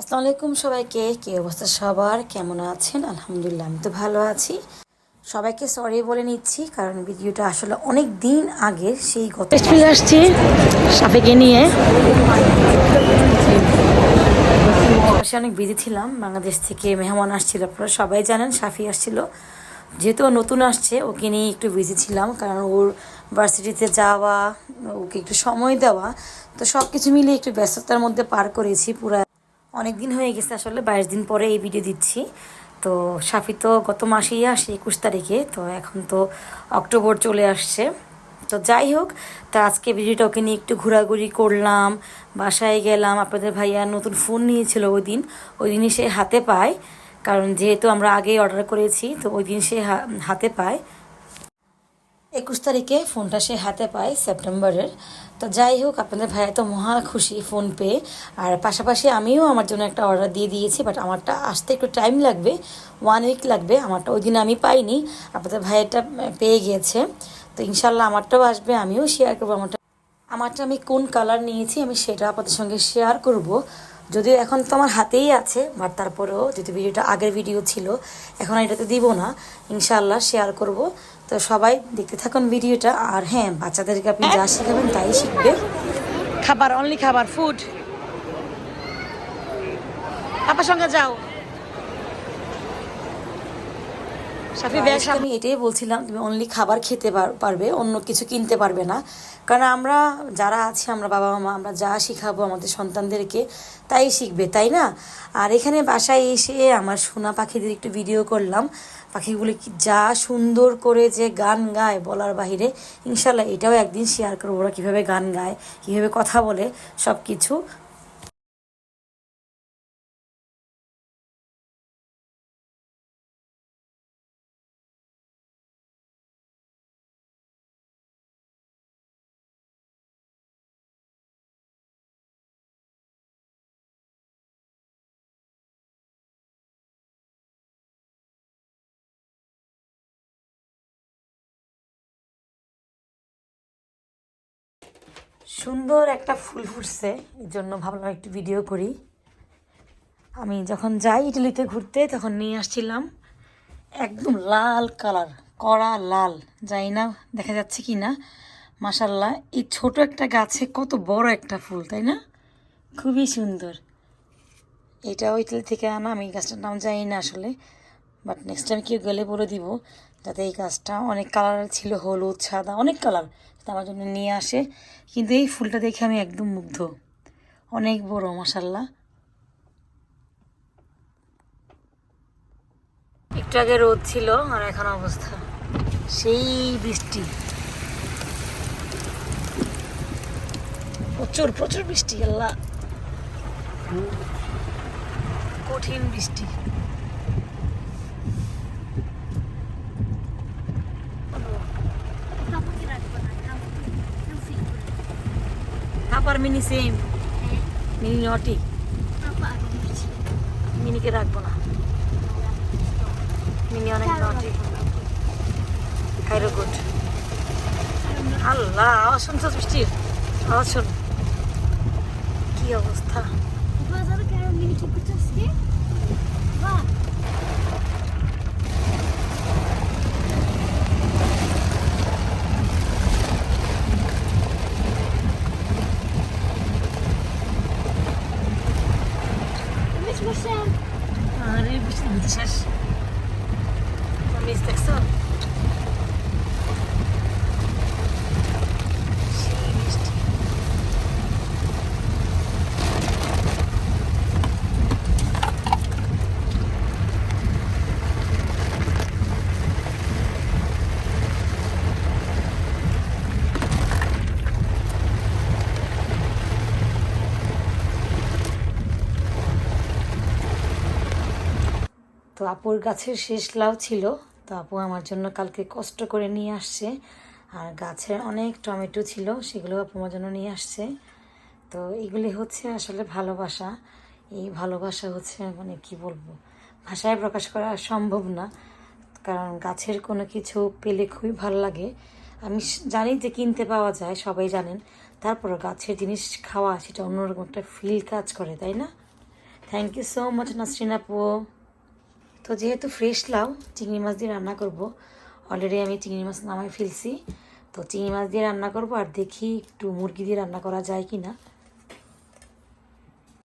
আসসালামু আলাইকুম সবাইকে কি অবস্থা সবার? কেমন আছেন? আলহামদুলিল্লাহ আমি তো ভালো আছি। সবাইকে সরি বলে নিচ্ছি কারণ ভিডিওটা আসলে অনেক দিন আগের সেই গত ফিরে আসছি সাপেকে নিয়ে। পাশে অনেক বিজি ছিলাম বাংলাদেশ থেকে মেহমান আসছিল আপনারা সবাই জানেন সাফি আসছিল। যেহেতু ও নতুন আসছে ওকে নিয়ে একটু বিজি ছিলাম কারণ ওর ভার্সিটিতে যাওয়া ওকে একটু সময় দেওয়া তো সব কিছু মিলিয়ে একটু ব্যস্ততার মধ্যে পার করেছি পুরা অনেক দিন হয়ে গেছে আসলে, বাইশ দিন পরে এই ভিডিও দিচ্ছি। তো সাফি তো গত মাসেই আসে একুশ তারিখে, তো এখন তো অক্টোবর চলে আসছে। তো যাই হোক, তা আজকে ভিডিওটা ওকে নিয়ে একটু ঘোরাঘুরি করলাম, বাসায় গেলাম। আপনাদের ভাইয়া নতুন ফোন নিয়েছিল ওই দিন, ওই দিনই সে হাতে পায়। কারণ যেহেতু আমরা আগেই অর্ডার করেছি, তো ওই দিন সে হাতে পায়। একুশ তারিখে ফোনটা সে হাতে পায় সেপ্টেম্বরের। তো যাই হোক, আপনাদের ভাইয়া তো মহা খুশি ফোন পেয়ে। আর পাশাপাশি আমিও আমার জন্য একটা অর্ডার দিয়ে দিয়েছি বাট আমারটা আসতে একটু টাইম লাগবে ওয়ান উইক লাগবে। আমারটা ওই দিন আমি পাইনি, আপনাদের ভাইয়াটা পেয়ে গিয়েছে। তো ইনশাল্লাহ আমারটাও আসবে, আমিও শেয়ার করব আমারটা। আমারটা আমি কোন কালার নিয়েছি আমি সেটা আপনাদের সঙ্গে শেয়ার করব। যদিও এখন তো আমার হাতেই আছে বাট তারপরেও যেহেতু ভিডিওটা আগের ভিডিও ছিল, এখন এটাতে দিব না। ইনশাল্লাহ শেয়ার করব। তো সবাই দেখতে থাকুন ভিডিওটা। আর হ্যাঁ বাচ্চাদেরকে আপনি যা শিখাবেন তাই শিখবে। খাবার অনলি খাবার ফুড পাপার সঙ্গে যাও। আমি এটাই বলছিলাম, তুমি অনলি খাবার খেতে পার- পারবে, অন্য কিছু কিনতে পারবে না। কারণ আমরা যারা আছি, আমরা বাবা মা আমরা যা শিখাবো আমাদের সন্তানদেরকে, তাই শিখবে, তাই না? আর এখানে বাসায় এসে আমার সোনা পাখিদের একটু ভিডিও করলাম। পাখিগুলি কি যা সুন্দর করে যে গান গায় বলার বাহিরে, ইনশাল্লাহ এটাও একদিন শেয়ার করব ওরা কীভাবে গান গায়, কীভাবে কথা বলে সব কিছু সুন্দর একটা ফুল ফুটছে এর জন্য ভাবলাম একটু ভিডিও করি। আমি যখন যাই ইটালিতে ঘুরতে, তখন নিয়ে আসছিলাম একদম লাল কালার কড়া লাল। যাই না, দেখা যাচ্ছে কি না মাসাল্লাহ এই ছোট একটা গাছে কত বড় একটা ফুল, তাই না? খুবই সুন্দর। এটাও ইটালি থেকে আনা, আমি গাছটার নাম জানি না আসলে বাট নেক্সট টাইম কেউ গেলে বলে দিব, যাতে এই গাছটা অনেক কালার ছিল, হলুদ, সাদা, অনেক কালার আমার জন্য নিয়ে আসে। কিন্তু এই ফুলটা দেখে আমি একদম মুগ্ধ। অনেক বড় মশাল্লা একটু আগে রোদ ছিল আর এখন অবস্থা। সেই বৃষ্টি। প্রচুর প্রচুর বৃষ্টি, আল্লাহ। কঠিন বৃষ্টি। আপার মিনি সেম মিনি নটি মিনিকে রাখব না। মিনি অনেক নটি খাইরো গুড। আল্লাহ, আওয়াজ শুনছো বৃষ্টির? আওয়াজ শোন। কি অবস্থা? বাজারে কেন মিনি কি ki. তো আপুর গাছের শেষ লাউ ছিল। তো আপু আমার জন্য কালকে কষ্ট করে নিয়ে আসছে। আর গাছের অনেক টমেটো ছিল, সেগুলো আপু আমার জন্য নিয়ে আসছে। তো এগুলি হচ্ছে আসলে ভালোবাসা। এই ভালোবাসা হচ্ছে মানে কি বলব? ভাষায় প্রকাশ করা সম্ভব না। কারণ গাছের কোনো কিছু পেলে খুবই ভালো লাগে। আমি জানি যে কিনতে পাওয়া যায়, সবাই জানেন। তারপর গাছের জিনিস খাওয়া, সেটা অন্যরকম একটা ফিল কাজ করে, তাই না? Thank you so much Nasrin আপু। তো যেহেতু ফ্রেশ লাউ, চিংড়ি মাছ দিয়ে রান্না করব অলরেডি আমি চিংড়ি মাছ নামায় ফেলছি। তো চিংড়ি মাছ দিয়ে রান্না করব আর দেখি একটু মুরগি দিয়ে রান্না করা যায় কি না